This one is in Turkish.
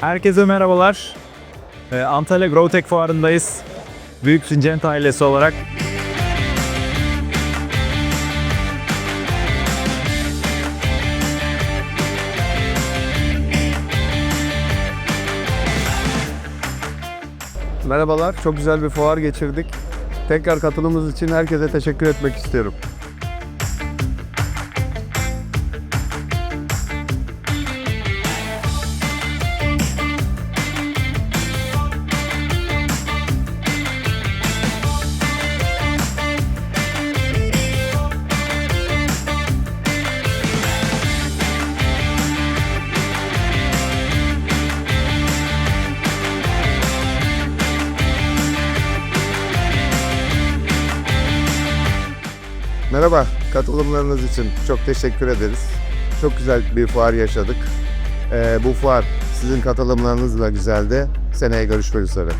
Herkese merhabalar. Ee, Antalya Growtech fuarındayız. Büyük Syngenta ailesi olarak. Merhabalar, çok güzel bir fuar geçirdik. Tekrar katılımınız için herkese teşekkür etmek istiyorum. Merhaba, katılımlarınız için çok teşekkür ederiz. Çok güzel bir fuar yaşadık. Ee, bu fuar sizin katılımlarınızla güzeldi. Seneye görüşmek üzere.